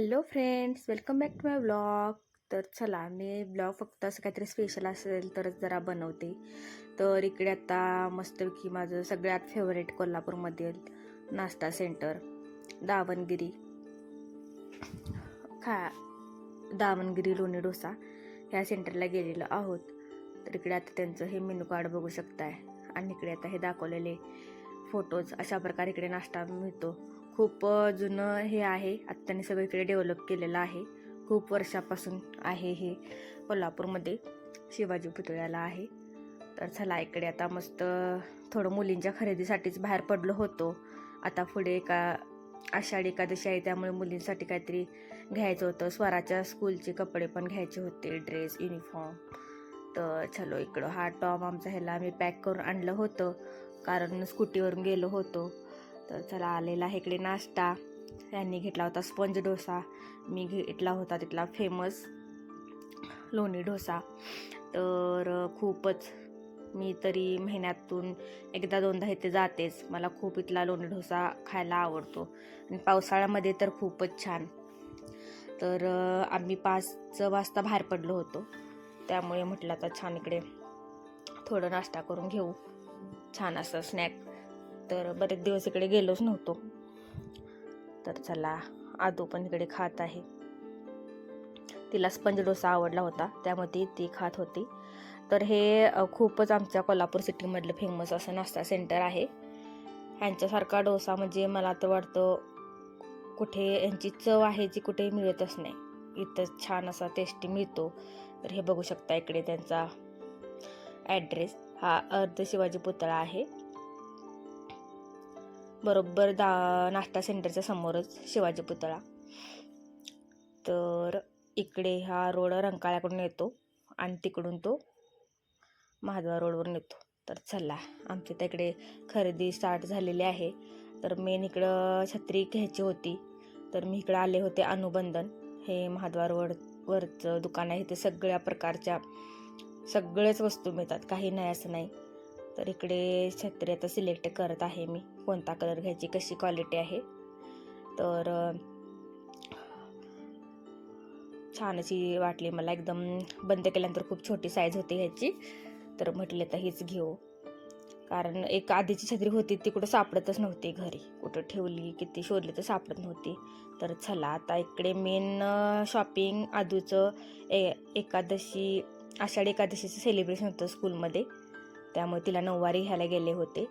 Hello friends welcome back to my blog. तर चला मी blog फक्त असं काहीतरी स्पेशल असेल तरच जरा बनवते. तर इकडे आता मस्तपैकी माझं सगळ्यात फेवरेट कोल्हापूरमधील नाश्ता सेंटर दावणगिरी. खा दावणगिरी लोणी डोसा ह्या सेंटरला गेलेलो आहोत. तर इकडे आता त्यांचं हे मेनू कार्ड बघू शकताय. आणि इकडे आता हे दाखवलेले फोटोज अशा प्रकारे इकडे नाश्ता मिळतो. खूप जुनं हे आहे. आत्ताने सगळीकडे इकडे डेव्हलप केलेलं आहे. खूप वर्षापासून आहे हे कोल्हापूरमध्ये. शिवाजी पुतळ्याला आहे. तर चला इकडे आता मस्त थोडं मुलींच्या खरेदीसाठीच बाहेर पडलो होतो. आता पुढे एका आषाढी एकादशी आहे त्यामुळे मुलींसाठी काहीतरी घ्यायचं होतं. स्वराच्या स्कूलचे कपडे पण घ्यायचे होते ड्रेस युनिफॉर्म तर चलो इकडं. हा टॉप आमचा ह्याला आम्ही पॅक करून आणलं होतं. कारण स्कूटीवरून गेलो होतो. तर चला आलेला आहे इकडे नाश्ता. यांनी घेतला होता स्पंज डोसा. मी घेतला होता तिथला फेमस लोणी डोसा. तर खूपच मी तरी महिन्यातून एकदा दोनदा इथे जातेच. मला खूप इथला लोणी डोसा खायला आवडतो. आणि पावसाळ्यामध्ये तर खूपच छान. तर आम्ही पाच वाजता बाहेर पडलो होतो. त्यामुळे म्हटलं आता छान इकडे थोडं नाश्ता करून घेऊ. छान असं स्नॅक तर बरेच दिवस इकडे गेलोच नव्हतो. तर चला आदू पण इकडे खात आहे. तिला स्पंज डोसा आवडला होता त्यामध्ये ती खात होती. तर हे खूपच आमच्या कोल्हापूर सिटीमधलं फेमस असं नाश्ता सेंटर आहे. ह्यांच्यासारखा डोसा म्हणजे मला तर वाटतं कुठे यांची चव आहे जी कुठेही मिळतच नाही. इथं छान असा टेस्टी मिळतो. तर हे बघू शकता इकडे त्यांचा ॲड्रेस हा अर्ध शिवाजी पुतळा आहे. बरोबर दा नाश्ता सेंटरच्या समोरच शिवाजी पुतळा. तर इकडे हा रोड रंकाळ्याकडून येतो आणि तिकडून तो महाद्वार रोडवरून येतो. तर चला आमच्या तिकडे इकडे खरेदी स्टार्ट झालेली आहे. तर मेन इकडं छत्री घ्यायची होती. तर मी इकडं आले होते अनुबंधन. हे महाद्वार वर वरचं दुकान आहे. ते सगळ्या प्रकारच्या सगळेच वस्तू मिळतात. काही नाही असं नाही. तर इकडे छत्री आता सिलेक्ट करत आहे मी. कोणता कलर घ्यायची कशी क्वालिटी आहे. तर छान अशी वाटली मला एकदम बंद केल्यानंतर खूप छोटी साईज होती ह्याची. तर म्हटले तर हीच घेऊ. कारण एक आधीची छत्री होती ती कुठं सापडतच नव्हती घरी. कुठं ठेवली किती शोधली तर सापडत नव्हती. तर चला आता इकडे मेन शॉपिंग आदूचं ए एकादशी आषाढी एकादशीचं सेलिब्रेशन होतं स्कूलमध्ये त्यामुळे तिला नऊवारी घ्यायला गेले होते.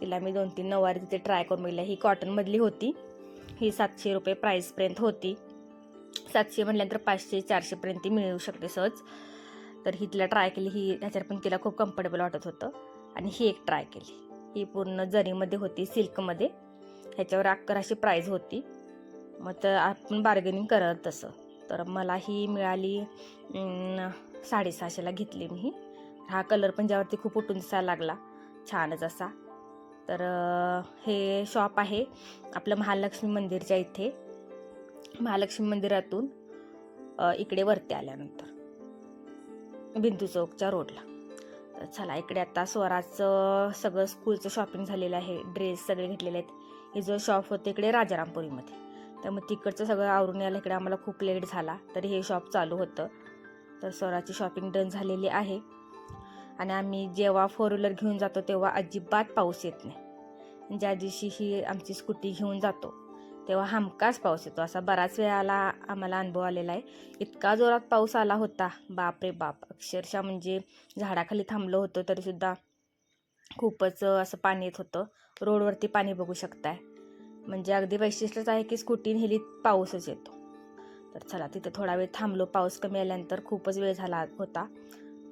तिला मी दोन तीन नऊवारी तिथे ट्राय करून बघितल्या ही कॉटनमधली होती. ही सातशे रुपये प्राईसपर्यंत होती. सातशे म्हटल्यानंतर पाचशे चारशेपर्यंत ती मिळू शकते सहज. तर ही तिला ट्राय केली. ही ह्याच्यावर पण तिला खूप कम्फर्टेबल वाटत होतं. आणि ही एक ट्राय केली. ही पूर्ण जरीमध्ये होती सिल्कमध्ये. ह्याच्यावर अकराशे अशी प्राईज होती. मग तर आपण बार्गेनिंग करत तसं. तर मला ही मिळाली साडेसहाशेला घेतली मी. हा कलर पण ज्यावरती खूप उठून दिसायला लागला. छानच असा. तर हे शॉप आहे आपलं महालक्ष्मी मंदिरच्या इथे. महालक्ष्मी मंदिरातून इकडे वरती आल्यानंतर बिंदू चौकच्या रोडला. तर चला इकडे आता स्वराचं सगळं स्कूलचं शॉपिंग झालेलं आहे. ड्रेस सगळे घेतलेले आहेत. हे जो शॉप होते इकडे राजारामपुरीमध्ये. तर मग तिकडचं सगळं आवरून यायला इकडे आम्हाला खूप लेट झाला. तरी हे शॉप चालू होतं. तर स्वराची शॉपिंग डन झालेली आहे. आणि आम्ही जेव्हा फोर व्हीलर घेऊन जातो तेव्हा अजिबात पाऊस येत नाही. ज्या दिवशी ही आमची स्कूटी घेऊन जातो तेव्हा हमखास पाऊस येतो. असा बराच वेळाला आम्हाला अनुभव आलेला आहे. इतका जोरात पाऊस आला होता. बाप रे बाप! अक्षरशः म्हणजे झाडाखाली थांबलो होतो तरीसुद्धा खूपच असं पाणी येत होतं. रोडवरती पाणी बघू शकताय. म्हणजे अगदी वैशिष्ट्यच आहे की स्कूटी नेली पाऊसच येतो. तर चला तिथे थोडा वेळ थांबलो. पाऊस कमी आल्यानंतर खूपच वेळ झाला होता.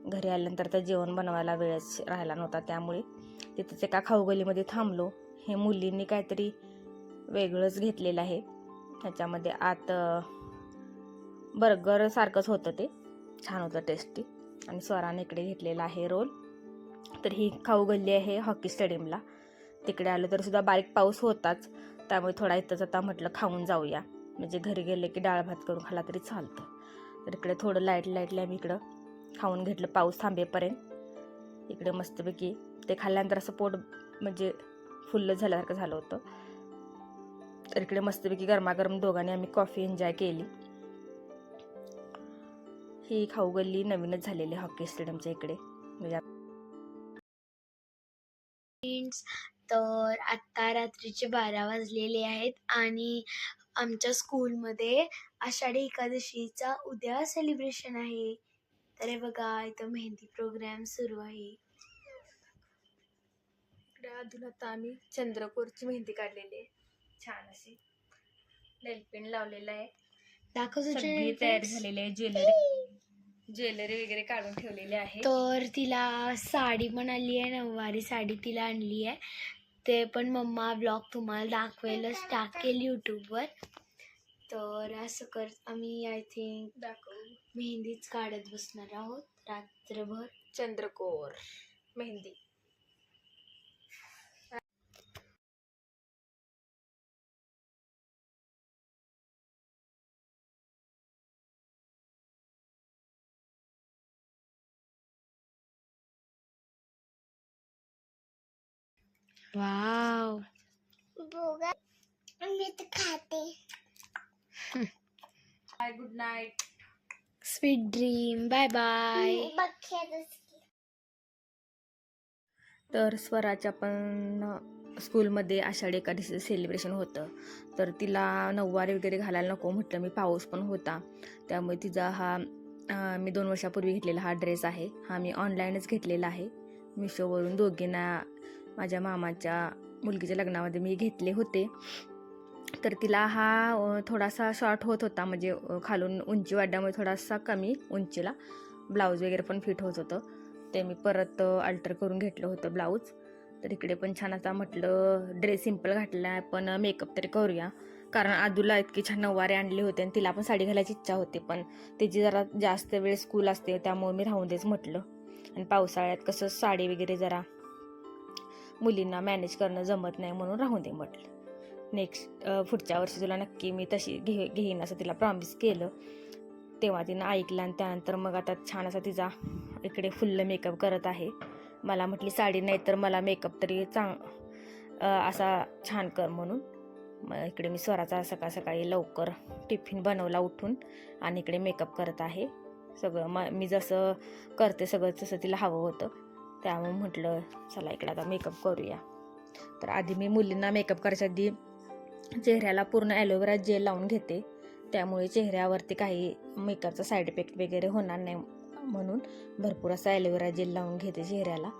घरी आल्यानंतर तर जेवण बनवायला वेळच राहिला नव्हता त्यामुळे तिथेच एका खाऊगलीमध्ये थांबलो. हे मुलींनी काहीतरी वेगळंच घेतलेलं आहे. त्याच्यामध्ये आत बर्गर सारखंच होतं ते. छान होतं टेस्टी आणि स्वराने इकडे घेतलेला आहे रोल. तर ही खाऊ गल्ली आहे हॉकी स्टेडियमला. तिकडे आलो तर सुद्धा बारीक पाऊस होताच. त्यामुळे थोडा इथंच आता म्हटलं खाऊन जाऊया. म्हणजे घरी गेले की डाळ भात करून खाला तरी चालतं. तर इकडे थोडं लाइट लाईटली आम्ही इकडं. खाऊन घेतलं पाऊस थांबेपर्यंत. इकडे मस्तपैकी ते खाल्ल्यानंतर असं पोट म्हणजे फुल्ल झाल्यासारखं झालं होतं. तर इकडे मस्तपैकी गरमागरम दोघांनी आम्ही कॉफी एन्जॉय केली. ही खाऊ गल्ली नवीनच झालेली हॉकी स्टेडियमच्या इकडे. म्हणजे तर आत्ता रात्रीचे बारा वाजलेले आहेत आणि आमच्या स्कूलमध्ये आषाढी एकादशीचा उद्या सेलिब्रेशन आहे. हे बघा इथं मेहंदी प्रोग्राम सुरू आहे. इकडे अजून आता आम्ही चंद्रकोरची मेहंदी काढलेली आहे. छान अशी नेलपेंट लावलेला आहे. दाखव सगळी तयारी. झालेली आहे ज्वेलरी ज्वेलरी वगैरे काढून ठेवलेली आहे. तर तिला साडी पण आली आहे नऊवारी साडी तिला आणली आहे. ते पण मम्मा ब्लॉग तुम्हाला दाखवायलाच टाकेल यूट्यूबवर तर असं कर आम्ही आय थिंक दाखव. मेहंदीच काढत बसणार आहोत रात्रभर. चंद्रकोर मेहंदी. वाव. मी तर खाते. Bye good night sweet dream bye bye तर स्वराच्या पण स्कूलमध्ये आषाढी एकादशीचं सेलिब्रेशन होतं. तर तिला नऊवारी वगैरे घालायला नको म्हटलं. मी पाऊस पण होता. त्यामुळे तिचा हा मी दोन वर्षापूर्वी घेतलेला हा ड्रेस आहे. हा मी ऑनलाईनच घेतलेला आहे. मिशोवरून दोघींना माझ्या मामाच्या मुलगीच्या लग्नामध्ये मी घेतले होते. तर तिला हा थोडासा शॉर्ट होत होता. म्हणजे खालून उंची वाढल्यामुळे थोडासा कमी उंचीला ब्लाऊज वगैरे पण फिट होत होतं. ते मी परत अल्टर करून घेतलं होतं ब्लाऊज. तर इकडे पण छान आता म्हटलं ड्रेस सिंपल घातला आहे पण मेकअप तरी करूया. कारण आदूला इतकी छान नऊवारे आणले होते आणि तिला पण साडी घालायची इच्छा होती. पण तिची जरा जास्त वेळ स्कूल असते त्यामुळे मी राहून देच म्हटलं. आणि पावसाळ्यात कसं साडी वगैरे जरा मुलींना मॅनेज करणं जमत नाही म्हणून राहून दे म्हटलं. नेक्स्ट पुढच्या वर्षी तुला नक्की मी तशी घे घेईन असं तिला प्रॉमिस केलं. तेव्हा तिनं ऐकलं आणि त्यानंतर मग आता छान असा तिचा इकडे फुल्ल मेकअप करत आहे. मला म्हटली साडी नाही तर मला मेकअप तरी चांग असा छान कर म्हणून. मग इकडे मी स्वराचा सकाळ सकाळी लवकर टिफिन बनवला उठून आणि इकडे मेकअप करत आहे. सगळं म मी जसं करते सगळं तसं तिला हवं होतं. त्यामुळे म्हटलं चला इकडे आता मेकअप करूया. तर आधी मी मुलींना मेकअप करायच्या आधी चेहऱ्याला पूर्ण ॲलोवेरा जेल लावून घेते. त्यामुळे चेहऱ्यावरती काही मेकअपचा साईड इफेक्ट वगैरे होणार नाही म्हणून भरपूर असा ॲलोवेरा जेल लावून घेते चेहऱ्याला.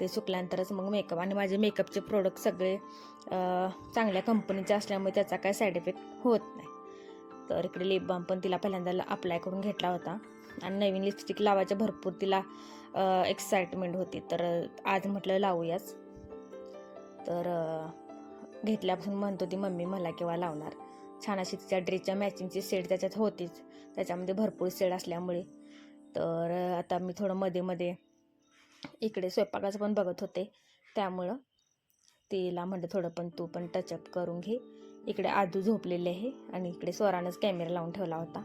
ते सुकल्यानंतरच मग मेकअप आणि माझे मेकअपचे प्रोडक्ट सगळे चांगल्या कंपनीचे असल्यामुळे त्याचा काही साईड इफेक्ट होत नाही. तर इकडे लिप बाम पण तिला पहिल्यांदा अप्लाय करून घेतला होता. आणि नवीन लिपस्टिक लावायच्या भरपूर तिला एक्साइटमेंट होती. तर आज म्हटलं लावूयाच. तर घेतल्यापासून म्हणतो ती मम्मी मला केव्हा लावणार? छान अशी तिच्या ड्रेसच्या मॅचिंगची सेट त्याच्यात होतीच. त्याच्यामध्ये भरपूर सेड असल्यामुळे. तर आता मी थोडं मध्ये मध्ये इकडे स्वयंपाकाचं पण बघत होते. त्यामुळं तिला म्हणलं थोडं पण तू पण टचअप करून घे. इकडे आदू झोपलेले आहे आणि इकडे स्वरानंच कॅमेरा लावून ठेवला होता.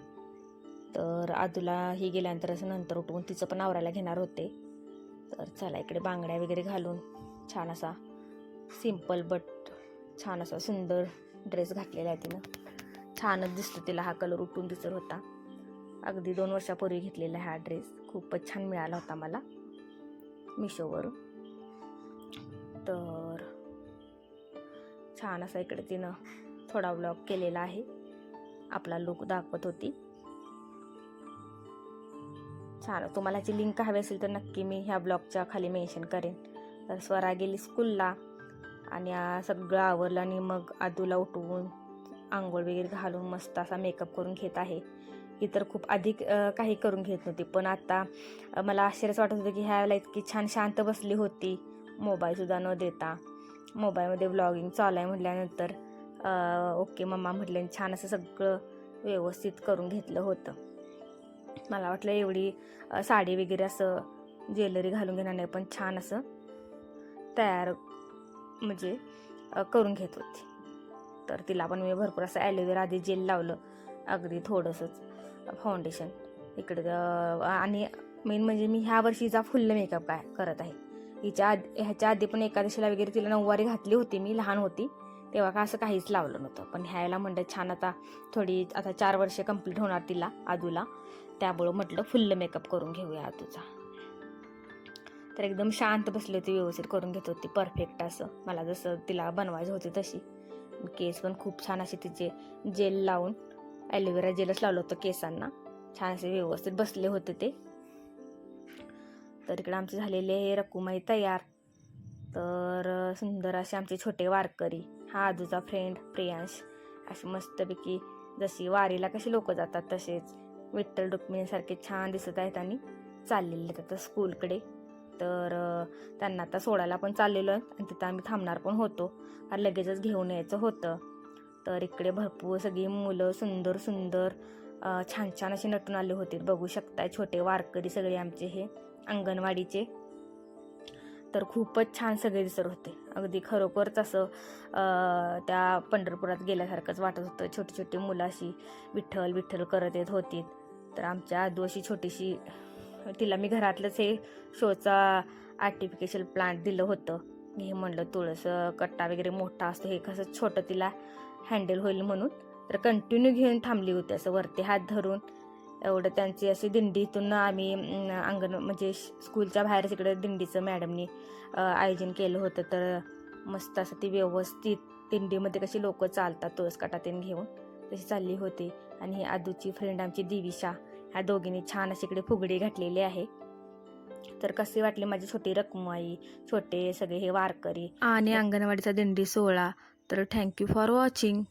तर आदूला ही गेल्यानंतर असं नंतर उठवून तिचं पण आवरायला घेणार होते. तर चला इकडे बांगड्या वगैरे घालून छान असा सिंपल बट छान असा सुंदर ड्रेस घातलेला आहे तिनं. छानच दिसतो तिला हा कलर उठून दिसत होता. अगदी दोन वर्षापूर्वी घेतलेला हा ड्रेस खूपच छान मिळाला होता मला. मिशोवरून. तर छान असा इकडे तिनं थोडा व्लॉग केलेला आहे. आपला लुक दाखवत होती. छान. तुम्हाला ह्याची लिंक हवी असेल तर नक्की मी ह्या ब्लॉगच्या खाली मेन्शन करेन. तर स्वरा गेली स्कूलला आणि सगळं आवरलं आणि मग आदूला उठवून आंघोळ वगैरे घालून मस्त असा मेकअप करून घेत आहे. ही तर खूप अधिक काही करून घेत नव्हती. पण आता मला आश्चर्यच वाटत होतं की ह्या वेळेला इतकी छान शांत बसली होती. मोबाईलसुद्धा न देता. मोबाईलमध्ये व्लॉगिंग चालू आहे म्हटल्यानंतर ओके मम्मा म्हटलं छान असं सगळं व्यवस्थित करून घेतलं होतं. मला वाटलं एवढी साडी वगैरे असं ज्वेलरी घालून घेणार नाही पण छान असं तयार म्हणजे करून घेत होती. तर तिला पण मी भरपूर असं ॲलोवेरा आधी जेल लावलं. अगदी थोडंसंच. फाउंडेशन इकडे आणि मेन म्हणजे मी ह्या वर्षीचा फुल्ल मेकअप काय करत आहे. हिच्या आधी ह्याच्या आधी पण एकादशीला वगैरे तिला नऊवारी घातली होती मी लहान होती. तेव्हा का असं काहीच लावलं नव्हतं. पण ह्याला म्हणलं छान आता थोडी आता चार वर्ष कंप्लीट होणार तिला आदूला त्यामुळं म्हटलं फुल्ल मेकअप करून घेऊया आदूचा तर एकदम शांत बसली होती व्यवस्थित करून घेत होती परफेक्ट असं. मला जसं तिला बनवायचं होती तशी. केस पण खूप छान असे तिचे जेल लावून ॲलोवेरा जेलच लावलं होतं केसांना. छान असे व्यवस्थित बसले होते ते. तर इकडे आमचे झालेले हे रकुमाई तयार. तर सुंदर असे आमचे छोटे वारकरी. हा आजूचा फ्रेंड प्रियांश. असे मस्तपैकी जशी वारीला कसे लोक जातात तसेच विठ्ठल रुक्मिणीसारखे छान दिसत आहेत आणि चाललेले आहेत आता स्कूलकडे तर त्यांना आता सोडायला पण चाललेलो आहे आणि तिथं आम्ही थांबणार पण होतो. आणि लगेचच घेऊन यायचं होतं. तर इकडे भरपूर सगळी मुलं सुंदर सुंदर छान छान असे नटून आले होते. बघू शकताय छोटे वारकरी सगळे आमचे हे अंगणवाडीचे. तर खूपच छान सगळे दिसत होते. अगदी खरोखरच असं त्या पंढरपुरात गेल्यासारखंच वाटत होतं. छोटी छोटी मुलं अशी विठ्ठल विठ्ठल करत येत होती. तर आमच्या आदू अशी छोटीशी तिला मी घरातलंच हे शोचा आर्टिफिशियल प्लांट दिलं होतं. हे म्हणलं तुळस कट्टा वगैरे मोठा असतो हे कसं छोटं तिला हँडल होईल म्हणून. तर कंटिन्यू घेऊन थांबली होती असं वरती हात धरून. एवढं त्यांची अशी दिंडीतून आम्ही अंगण म्हणजे स्कूलच्या बाहेर तिकडे दिंडीचं मॅडमनी आयोजन केलं होतं. तर मस्त असं ती व्यवस्थित दिंडीमध्ये कशी लोक चालतात तुळस कटातीन घेऊन तशी चालली होती. आणि ही आदूची फ्रेंड आमची दिविशा ह्या दोघींनी छान अशी इकडे फुगडी घातलेली आहे. तर कसे वाटले माझी छोटी रकमाई छोटे सगळे हे वारकरी? आणि अंगणवाडीचा दिंडी सोहळा. तर थँक्यू फॉर वॉचिंग